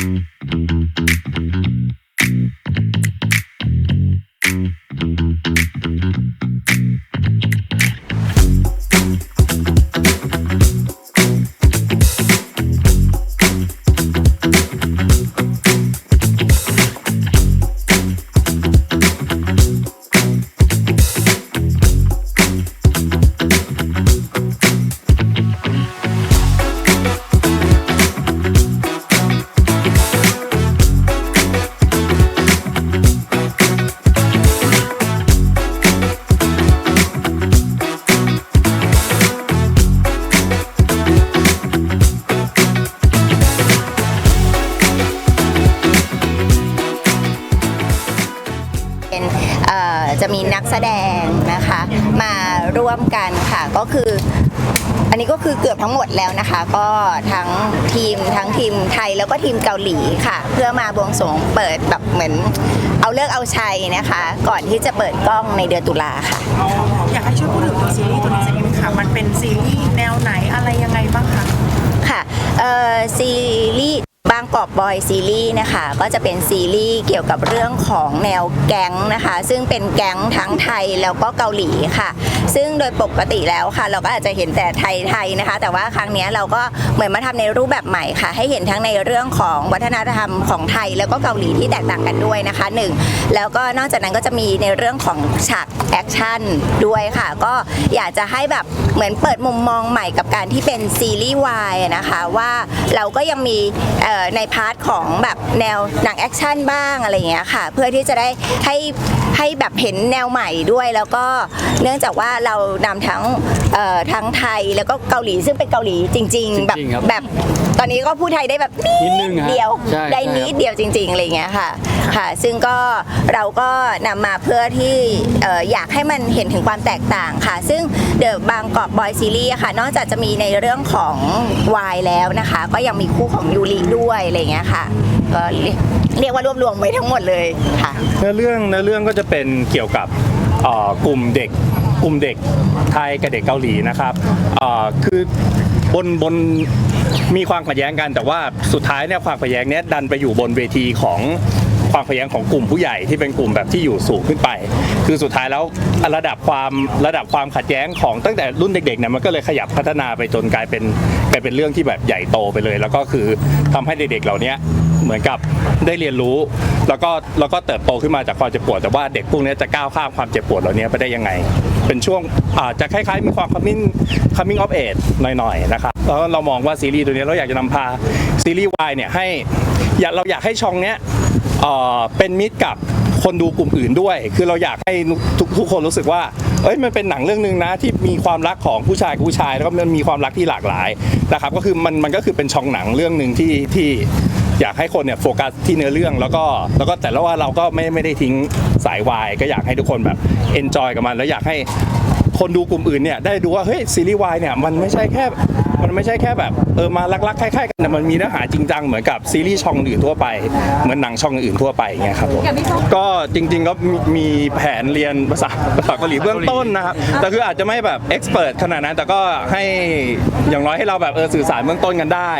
Música กันค่ะก็คือ อันนี้ก็คือเกือบทั้งหมดแล้วนะคะ ก็ทั้งทีมทั้งทีมไทยแล้วก็ทีมเกาหลีค่ะ เพื่อมาบวงสรวงเปิดแบบเหมือน เอาเลิกษ์เอาชัยนะคะ ก่อนที่จะเปิดกล้องในเดือนตุลาค่ะ อยากให้ช่วยพูดถึงตัวซีรีส์ตัวนี้สักนิดนึงค่ะ มันเป็นซีรีส์แนวไหนอะไรยังไงบ้างคะ ค่ะเอ่อซีรีส์บางกอกบอยซีรีส์นะคะ ก็จะเป็นซีรีส์เกี่ยวกับเรื่องของแนวแก๊งนะคะ ซึ่งเป็นแก๊งทั้งไทยแล้วก็เกาหลีค่ะ ซึ่งโดยปกติแล้วค่ะ เราก็อาจจะเห็นแต่ไทยไทยๆนะคะ แต่ว่าครั้งนี้เราก็เหมือนมาทำในรูปแบบใหม่ค่ะ ให้เห็นทั้งในเรื่องของวัฒนธรรมของไทยแล้วก็เกาหลีที่แตกต่างกันด้วยนะคะหนึ่งแล้วก็นอกจากนั้นก็จะมีในเรื่องของฉาก แอคชั่นด้วยค่ะ ก็อยากจะให้แบบเหมือนเปิดมุมมองใหม่กับการที่เป็นซีรีส์วายนะคะว่าเราก็ยังมีเอ่อในพาร์ทของแบบแนวหนังแอคชั่นบ้างอะไรอย่างเงี้ยค่ะ เพื่อที่จะได้ให้ให้แบบเห็นแนวใหม่ด้วยแล้วก็เนื่องจากว่าเรานำทั้งเอ่อทั้งไทยแล้วก็เกาหลีซึ่งเป็นเกาหลีจริง ๆ แบบจริงๆครับแบบตอนนี้ก็พูดไทยได้แบบนิดนึงฮะเดียวใช่ได้ใช่นิดเดียวจริงๆอะไรอย่างเงี้ยค่ะค่ะ ซึ่งก็เราก็นำมาเพื่อที่เอ่ออยากให้มันเห็นถึงความแตกต่างค่ะ ซึ่งเดอะบางกอกบอยซีรีส์ค่ะ นอกจากจะมีในเรื่องของวายแล้วนะคะ ก็ยังมีคู่ของยูริด้วยอะไรเงี้ยค่ะ ก็เรียกว่ารวบรวมไว้ทั้งหมดเลยค่ะเนื้อเรื่องเนื้อเรื่องก็จะเป็นเกี่ยวกับกลุ่มเด็กกลุ่มเด็กไทยกับเด็กเกาหลีนะครับคือบนบนมีความขัดแย้งกันแต่ว่าสุดท้ายเนี่ยความขัดแย้งเนี้ยดันไปอยู่บนเวทีของ ความขัดแย้งของกลุ่มผู้ใหญ่ที่เป็นกลุ่มแบบที่อยู่สูงขึ้นไป คือสุดท้ายแล้วระดับความระดับความขัดแย้งของตั้งแต่รุ่นเด็กๆเนี่ยมันก็เลยขยับพัฒนาไปจนกลายเป็นกลายเป็นเรื่องที่แบบใหญ่โตไปเลย แล้วก็คือทำให้เด็กๆเหล่านี้เหมือนกับได้เรียนรู้ แล้วก็แล้วก็เติบโตขึ้นมาจากความเจ็บปวด แต่ว่าเด็กพวกนี้จะก้าวข้ามความเจ็บปวดเหล่านี้ไปได้ยังไง เป็นช่วงอาจจะคล้ายๆมีความ coming coming of age หน่อยๆนะครับแล้วเรามองว่าซีรีส์ตัวนี้เราอยากจะนำพาซีรีส์วายเนี่ยให้อยากเราอยากให้ช่องเนี้ย เอ่อเป็นมิตรกับคนดูกลุ่มอื่นด้วย คือเราอยากให้ทุกทุกคนรู้สึกว่า เอ้ยมันเป็นหนังเรื่องหนึ่งนะที่มีความรักของผู้ชายกับผู้ชายแล้วก็มันมีความรักที่หลากหลายนะครับก็คือมันมันก็คือเป็นช่องหนังเรื่องหนึ่งที่ที่อยากให้คนเนี่ยโฟกัสที่เนื้อเรื่องแล้วก็แล้วก็แต่ละว่าเราก็ไม่ไม่ได้ทิ้งสายวายก็อยากให้ทุกคนแบบเอนจอยกับมัน แล้วอยากให้คนดูกลุ่มอื่นเนี่ยได้ดูว่าเฮ้ยซีรีส์วายเนี่ยมันไม่ใช่แค่ มันไม่ใช่แค่แบบเออมารักๆคล้ายๆกันแต่มันมีเนื้อหาจริงจังเหมือนกับซีรีส์ช่องอื่นทั่วไป เหมือนหนังช่องอื่นทั่วไปอย่างเงี้ยครับผมก็จริงๆก็มีมีแผนเรียนภาษาภาษาเกาหลีเบื้องต้นนะครับแต่คืออาจจะไม่แบบเอ็กซ์เพรสขนาดนั้น แต่ก็ให้อย่างน้อยให้เราแบบเออสื่อสารเบื้องต้นกันได้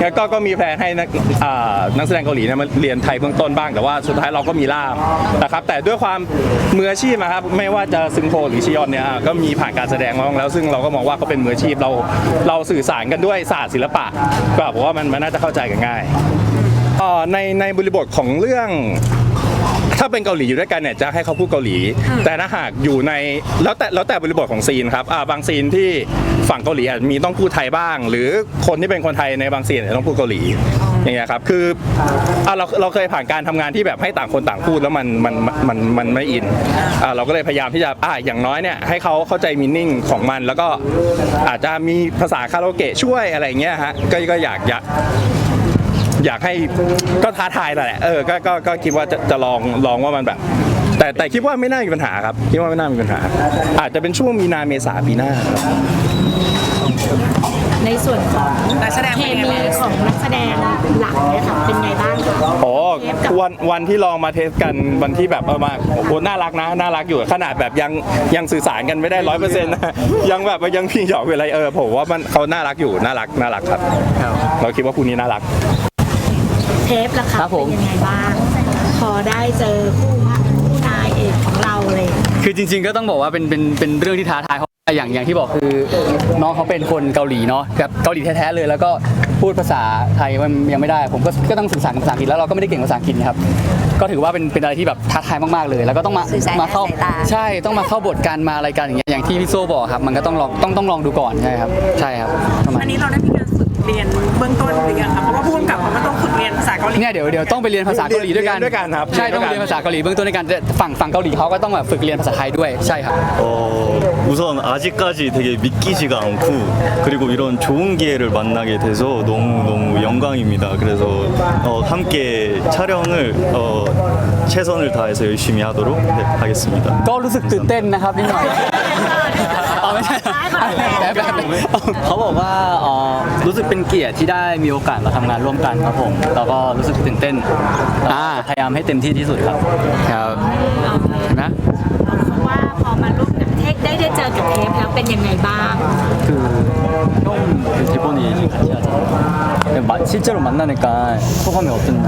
แล้วก็ก็มีแผนให้นักอ่านักแสดงเกาหลีเนี่ยมาเรียนไทยเบื้องต้นบ้างแต่ว่าสุดท้ายเราก็มีล่ามนะครับแต่ด้วยความมืออาชีพนะครับไม่ว่าจะซึงโฮหรือชิยอนเนี่ยก็มีผ่านการแสดงมาบ้างแล้ว ซึ่งเราก็มองว่าเขาเป็นมืออาชีพเราเราสื่อสารกันด้วยศาสตร์ศิลปะก็ผมว่ามันมันน่าจะเข้าใจกันง่ายเอ่อในในบริบทของเรื่องถ้าเป็นเกาหลีอยู่ด้วยกันเนี่ยจะให้เขาพูดเกาหลี แต่ถ้าหากอยู่ในแล้วแต่แล้วแต่บริบทของซีนครับอ่าบางซีนที่ฝั่งเกาหลีอาจมีต้องพูดไทยบ้าง หรือคนที่เป็นคนไทยในบางซีนอาจจะต้องพูดเกาหลี อย่างเงี้ยครับคืออ่าเราเราเคยผ่านการทำงานที่แบบให้ต่างคนต่างพูดแล้วมันมันมันมันไม่อินอ่าเราก็เลยพยายามที่จะอ่าอย่างน้อยเนี่ยให้เขาเข้าใจมินนิ่งของมัน แล้วก็อาจจะมีภาษาคาราโอเกะช่วยอะไรอย่างเงี้ยฮะก็ก็อยากอยาก อยากให้ก็ท้าทายแหละเออก็ก็ก็คิดว่าจะจะลองลองว่ามันแบบ แต่แต่คิดว่าไม่น่ามีปัญหาครับคิดว่าไม่น่ามีปัญหา อาจจะเป็นช่วงมีนาเมษาปีหน้าครับ ในส่วนของนักแสดงเคเป็นยังไงมีบ้าง ของนักแสดงหลักเนี่ยค่ะเป็นไงบ้างคะอ๋อวันวันที่ลองมาเทสกันวันที่แบบเออมาโอ้โหน่ารักนะน่ารักอยู่ขนาดแบบยังยังสื่อสารกันไม่ได้ร้อยเปอร์เซ็นต์นะยังแบบว่ายังพี่หยอกอะไรเออผมว่ามันเขาน่ารักอยู่น่ารักน่ารักครับ เราคิดว่าคู่นี้น่ารัก เทปล่ะคะครับผมเป็นยังไงบ้างพอได้เจอคู่พระคู่นายเอกของเราเลย คือจริงๆก็ต้องบอกว่าเป็นเป็นเป็นเรื่องที่ท้าทายเพราะว่า อย่างอย่างที่บอกคือน้องเขาเป็นคนเกาหลีเนาะแบบเกาหลีแท้ๆเลย แล้วก็พูดภาษาไทยมันยังไม่ได้ ผมก็ก็ต้องสื่อสารกับภาษาอังกฤษแล้วเราก็ไม่ได้เก่งภาษาอังกฤษนะครับก็ถือว่าเป็นเป็นอะไรที่แบบท้าทายมากๆเลย แล้วก็ต้องมาสื่อสารมาเข้าทางสายตา ใช่ต้องมาเข้าบทการมาอะไรกันอย่างเงี้ยอย่างที่พี่โซบอกครับ มันก็ต้องลองต้องต้องลองดูก่อนใช่ครับ ใช่ครับประมาณ อันนี้เราได้มีการฝึกเรียนเบื้องต้นหรือยังคะเพราะว่าพูดกับมันก็ต้องฝึก เรียนภาษาเกาหลี เนี่ยเดี๋ยวเดี๋ยวต้องไปเรียนภาษาเกาหลีด้วยกัน เรียนด้วยกันครับ ใช่ เรียน ต้อง ด้วยกัน เรียนภาษาเกาหลีเบื้องต้นในการฝั่งฝั่งเกาหลีเขาก็ต้องแบบฝึกเรียนภาษาไทยด้วยใช่ครับ 어, 우선 아직까지 되게 믿기지가 않고 그리고 이런 좋은 기회를 만나게 돼서 너무너무 영광입니다. 그래서 어, 함께 촬영을 어, 최선을 다해서 열심히 하도록 네, 하겠습니다. ก็รู้สึกตื่นเต้นนะครับนิดหน่อย เอาไม่ใช่แบบแบบ เขาบอกว่าเอ่อรู้สึกเป็นเกียรติที่ได้มีโอกาสมาทำงานร่วมกันครับผม แล้วก็รู้สึกตื่นเต้น อ่า พยายามให้เต็มที่ที่สุดครับ ครับเห็นไหม เพราะว่าพอมาร่วมกับเทปได้ได้เจอกับเทปแล้วเป็นยังไงบ้าง 그 형, 그 대본이 지금 같이 하잖아요. 마- 실제로 만나니까 소감이 어떤지.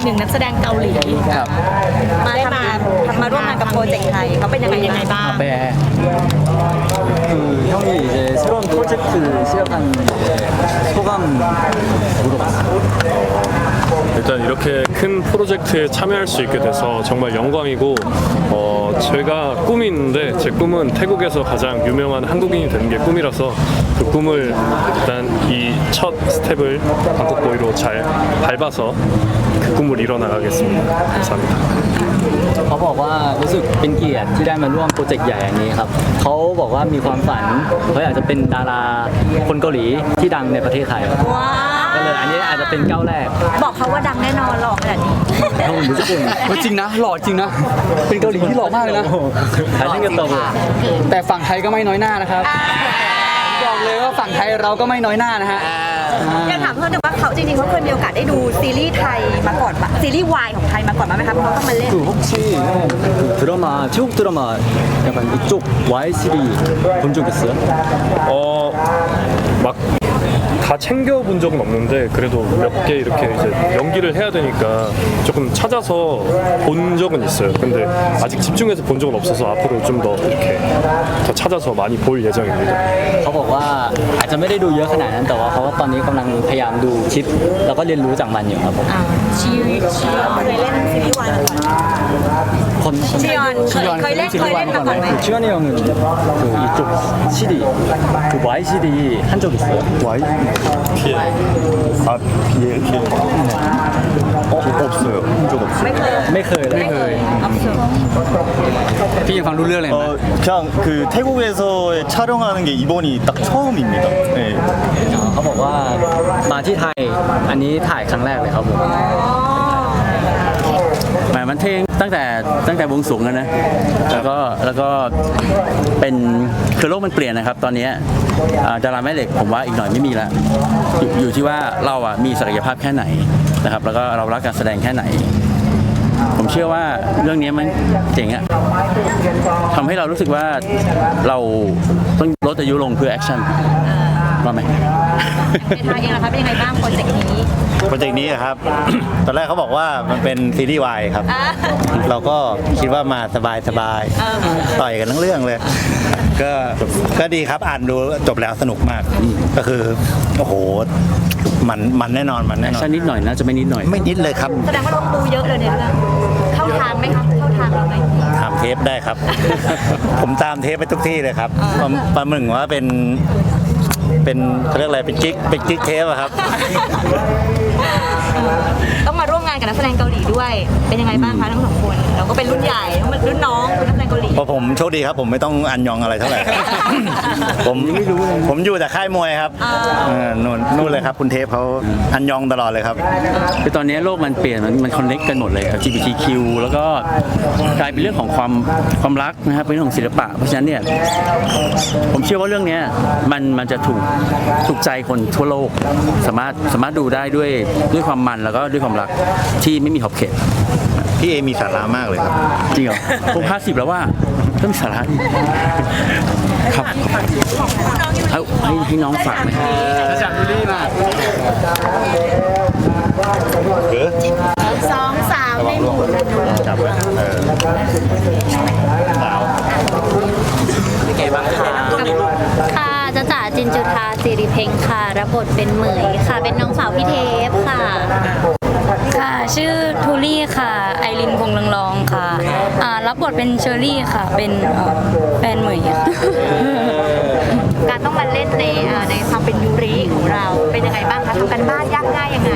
หนึ่งนักแสดงเกาหลี ๆครับ มาได้มามาร่วมงานกับโปรเจกต์ไทยเขาเป็นยังไงยังไงบ้าง แปล 그 형이 이제 새로운 프로젝트 시작한 소감 물어봤어요. 일단 이렇게 큰 프로젝트에 참여할 수 있게 돼서 정말 영광이고 어, 제가 꿈이 있는데 제 꿈은 태국에서 가장 유명한 한국인이 되는 게 꿈이라서 그 꿈을 일단 이 첫 스텝을 방콕 보이로 잘 밟아서 그 꿈을 이뤄나가겠습니다. 감사합니다. เขาบอกว่ารู้สึกเป็นเกียรติที่ได้มาร่วมโปรเจกต์ใหญ่อันนี้ครับ เขาบอกว่ามีความฝันเขาอยากจะเป็นดาราคนเกาหลีที่ดังในประเทศไทย ว้า ก็เลยอันนี้อาจจะเป็นก้าวแรก บอกเขาว่าดังแน่นอนหรอกขนาดนี้ 형 무조건 ก็จริงนะ หล่อจริงนะ เป็นเกาหลีที่หล่อมากเลยนะ 잘생겼다고 แต่ฝั่งไทยก็ไม่น้อยหน้านะครับบอกเลยว่าฝั่งไทยเราก็ไม่น้อยหน้านะฮะ อยากถามเพิ่มแต่ว่าเขาจริงๆเขาเคยมีโอกาสได้ดูซีรีส์ไทยมาก่อนปะซีรีส์วายของไทยมาก่อนบ้างไหมคะเพราะเขาต้องมาเล่น 그 혹시 그 드라마 태국 드라마 약간 이쪽 YCD 본 적 있어요? 어, 막 다 챙겨본 적은 없는데 그래도 몇 개 이렇게 이제 연기를 해야 되니까 조금 찾아서 본 적은 있어요. 근데 아직 집중해서 본 적은 없어서 앞으로 좀 더 이렇게 더 찾아서 많이 볼 예정입니다. เขาบอกว่าอาจจะไม่ได้ดูเยอะขนาดนั้นแต่ว่าเขาก็ตอนนี้กำลังพยายามดูคลิป แล้วก็เรียนรู้จากมันอยู่ครับผม ชีวิตชีเคยเล่นซีรีส์วายมาก่อน คน ชิยอนเคยเคยเล่นเคยเล่นมาก่อนไหม 그 추현이 형은 그 이쪽 CD 그 YCD 한 적 있어요? Y? 피해. 아, 피해, 피해. 어, 없어요. 한 적 없어요. ไม่เคย ไม่เคยเลย ไม่เคย observe พี่ยังฟังรู้เรื่องเลยเห็นไหม 어, 그냥 그 태국에서의 촬영하는 게 이번이 딱 처음입니다. 네. เขาบอกว่ามาที่ไทยอันนี้ถ่ายครั้งแรกเลยครับผม แห มันเท่ตั้งแต่ตั้งแต่วงสูงแล้วนะแล้วก็แล้วก็เป็นคือโลกมันเปลี่ยนนะครับ ตอนนี้ดาราแม่เหล็กผมว่าอีกหน่อยไม่มีละอยอยู่ที่ว่าเราอะมีศักยภาพแค่ไหนนะครับ แล้วก็เรารักการแสดงแค่ไหน ผมเชื่อว่าเรื่องนี้มันเจ๋งอะทำให้เรารู้สึกว่าเราต้องลดอายุลงเพื่อแอคชั่น ว่าไหมในไทยเองนะคะเป็นยังไงบ้างโปรเจกต์นี้ โปรเจกต์นี้อะครับ ตอนแรกเขาบอกว่ามันเป็นซีรีส์วายครับ อ่า เราก็คิดว่ามาสบายสบายๆเออต่อยกันทั้งเรื่องเลย ก็ก็ดีครับอ่านดูจบแล้วสนุกมาก ก็คือโอ้โหมันมันแน่นอนมันแอแน่คนอน ชั่นนิดหน่อยนะจะไม่นิดหน่อย ไม่นิดเลยครับแสดงว่าเราปูเยอะเลยในเรื่องเข้าทางไหมคะเข้าทางเราไหมถามเทปได้ครับ ผมตามเทปไปทุกที่เลยครับประประหมึงว่าเป็น เป็นเขาเรียกอะไรเป็นกิ๊กเป็นกิ๊กเทปอะครับ ต้องมาร่วมงานงานกับนักแสดงเกาหลีด้วย เป็นยังไงบ้างคะทั้งสองคน เราก็เป็นรุ่นใหญ่รุ่นน้องเป็นนักแสดงเกาหลี เพราะผมโชคดีครับ ผมไม่ต้องอันยองอะไรเท่าไหร่ ผมไม่รู้ผมอยู่แต่ค่ายมวยครับเออนู่นนู่นเลยครับ คุณเทพเขาอันยองตลอดเลยครับ คือตอนนี้โลกมันเปลี่ยนมันมันคอนเน็กกันหมดเลย LGBTQ แล้วก็กลายเป็นเรื่องของความความรักนะครับเป็นเรื่องของศิลปะ เพราะฉะนั้นเนี่ยผมเชื่อว่าเรื่องเนี้ยมันมันจะถูกถูกใจคนทั่วโลก สามารถสามารถดูได้ด้วยด้วยความมันแล้วก็ด้วยความรักที่ไม่มีขอบเขตพี่เอมีสาระมากเลยครับ จริงเหรอผมห้าสิบแล้วว่าต้องมีสาระดิครับเอาให้ให้น้องฝากไหมครับจากดูรี่มาสองสามในหมู่ จับไว้เออสาว ค่ะจะจ๋าจินจุธาสิริเพ็งค่ะรับบทเป็นเหมยค่ะ เป็นน้องสาวพี่เทปค่ะ ค่ะ ชื่อทูลี่ค่ะไอรินพงลังลองค่ะอ่ารับบทเป็นเชอรี่ค่ะ เป็นเอ่อแฟนเหมยค่ะ การต้องมาเล่นในอ่าในความเป็นยูริของเราเป็นยังไงบ้างคะทำกันบ้านยากง่ายยังไง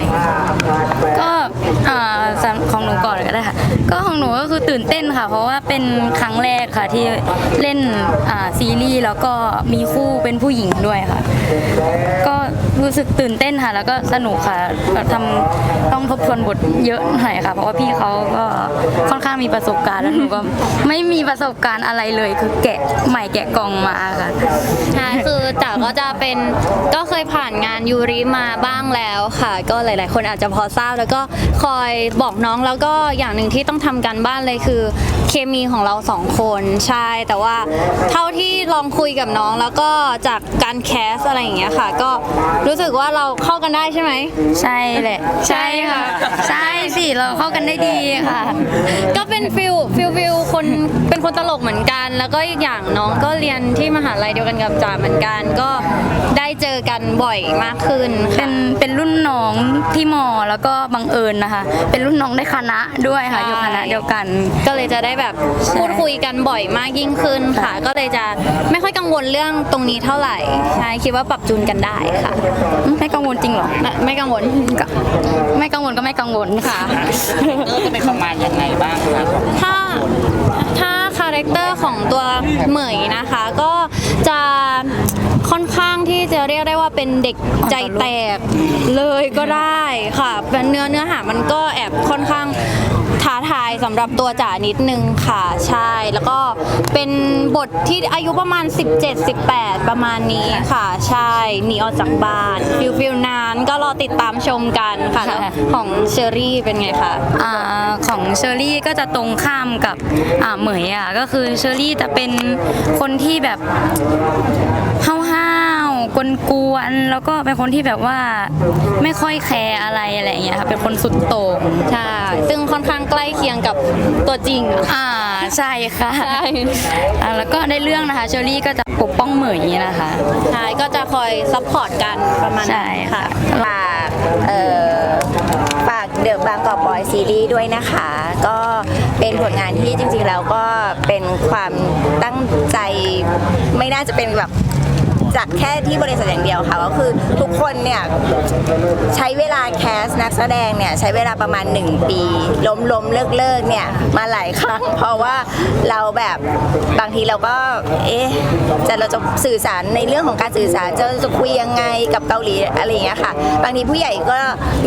ก็ของหนูก็คือตื่นเต้นค่ะ เพราะว่าเป็นครั้งแรกค่ะที่เล่นอ่าซีรีส์แล้วก็มีคู่เป็นผู้หญิงด้วยค่ะ ก็รู้สึกตื่นเต้นค่ะ แล้วก็สนุกค่ะทำต้องทบทวนบทเยอะหน่อยค่ะ เพราะว่าพี่เขาก็ค่อนข้างมีประสบการณ์แล้วหนูก็ไม่มีประสบการณ์อะไรเลยคือแกะใหม่แกะกล่องมาค่ะ ใช่คือจ๋าก็จะเป็นก็เคยผ่านงานยูริมาบ้างแล้วค่ะ ก็หลาย ๆ คนอาจจะพอทราบแล้วก็คอยบอกน้องแล้วก็อย่างหนึ่งที่ต้องทำการบ้านเลยคือ เคมีของเราสองคนใช่แต่ว่าเท่าที่ลองคุยกับน้องแล้วก็จากการแคสอะไรอย่างเงี้ยค่ะ ก็รู้สึกว่าเราเข้ากันได้ใช่ไหมใช่แหละใช่ค่ะ ใช่สิเราเข้ากันได้ดีค่ะ ก็เป็นฟิลฟิลฟิลคนเป็นคนตลกเหมือนกัน แล้วก็อีกอย่างน้องก็เรียนที่มหาลัยเดียวกันกับจ๋าเหมือนกันก็ได้เจอกันบ่อยมากขึ้นเป็ค่ะนเป็นรุ่นน้องที่มอแล้วก็บังเอิญนะคะ เป็นรุ่นน้องในคณะด้วยค่ะอยู่คณะเดียวกัน ก็เลยจะได้แบบพูดคุยกันบ่อยมากยิ่งขึ้นค่ะ ก็เลยจะไม่ค่อยกังวลเรื่องตรงนี้เท่าไหร่ใช่คิดว่าปรับจูนกันได้ค่ะ ไม่กังวลจริงเหรอ ไม่ไม่กังวลก็ไม่กังวลก็ไม่กังวลค่ะจะเป็นประมาณยังไงบ้างครับถ้าถ้าคาแรคเตอร์ของตัวเหมยนะคะ ก็จะค่อนข้างที่จะเรียกได้ว่าเป็นเด็กใจแตกเลยก็ได้ค่ะเป็นเนื้อเนื้อหามันก็แอบค่อนข้าง ท้าทายสำหรับตัวจ๋านิดนึงค่ะ ใช่แล้วก็เป็นบทที่อายุประมาณ 17-18 ประมาณนี้ค่ะ ใช่หนีออกจากบ้านฟิลฟิลนานก็รอติดตามชมกันค่ะแล้วของเชอรี่เป็นไงคะอ่าของเชอรี่ก็จะตรงข้ามกับอ่าเหมยอะก็คือเชอรี่จะเป็นคนที่แบบห้าวๆ กวนๆแล้วก็เป็นคนที่แบบว่าไม่ค่อยแคร์อะไรอะไรอย่างเงี้ยค่ะเป็นคนสุดโต่งใช่ซึ่งค่อนข้างใกล้เคียงกับตัวจริงอะอ่าใช่ค่ะใช่อ่าแล้วก็ในเรื่องนะคะเชอรี่ก็จะปกป้องเหมยนะคะใช่ก็จะคอยซัพพอร์ตกันประมาณใช่นั้นค่ะค่ะฝากเอ่อฝากเดอะบางกอกบอยซีรีส์ด้วยนะคะ ก็เป็นผลงานที่จริงๆแล้วก็เป็นความตั้งใจไม่น่าจะเป็นแบบ จากแค่ที่บริษัทอย่างเดียวค่ะก็คือทุกคนเนี่ยใช้เวลาแคสนักแสดงเนี่ยใช้เวลาประมาณ 1 ปี ล้มล้มเลิกเลิกเนี่ยมาหลายครั้ง เพราะว่าเราแบบบางทีเราก็เอ๊ะจะเราจะสื่อสารในเรื่องของการสื่อสารจะจะคุยยังไงกับเกาหลีอะไรอย่างเงี้ยค่ะ บางทีผู้ใหญ่ก็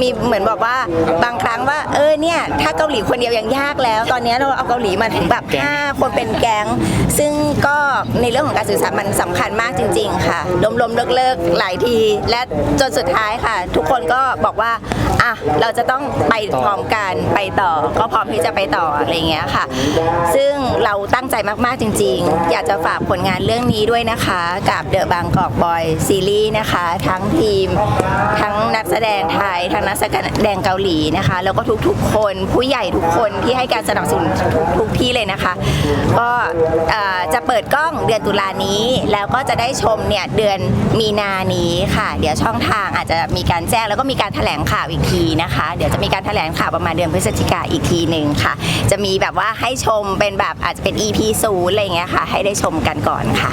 มีเหมือนบอกว่าบางครั้งว่าเออเนี่ยถ้าเกาหลีคนเดียวยังยากแล้ว ตอนนี้เราเอาเกาหลีมาถึงแบบ5คนเป็นแก๊งซึ่งก็ในเรื่องของการสื่อสารมันสำคัญมากจริง ๆ ค่ะล้มล้มเลิกเลิกหลายที และจนสุดท้ายค่ะ ทุกคนก็บอกว่า อะเราจะต้องไปพร้อมกันไปต่อ ก็พร้อมที่จะไปต่ออะไรเงี้ยค่ะ ซึ่งเราตั้งใจมากๆจริง ๆ อยากจะฝากผลงานเรื่องนี้ด้วยนะคะ กับเดอะบางกอกบอยซีรีส์นะคะ ทั้งทีม ทั้งนักแสดงไทย ทั้งนักแสดงเกาหลีนะคะ แล้วก็ทุกๆ คนผู้ใหญ่ทุกคนที่ให้การสนับสนุนทุกที่เลยนะคะ ก็จะเปิดกล้องเดือนตุลานี้ แล้วก็จะได้ชมเนี่ยเดือนมีนานี้ค่ะ เดี๋ยวช่องทางอาจจะมีการแจ้งแล้วก็มีการแถลงข่าวอีกทีทีนะคะ เดี๋ยวจะมีการแถลงข่าวประมาณเดือนพฤศจิกาอีกทีหนึ่งค่ะ จะมีแบบว่าให้ชมเป็นแบบอาจจะเป็น EP ศูนย์อะไรอย่างเงี้ยค่ะ ให้ได้ชมกันก่อนค่ะ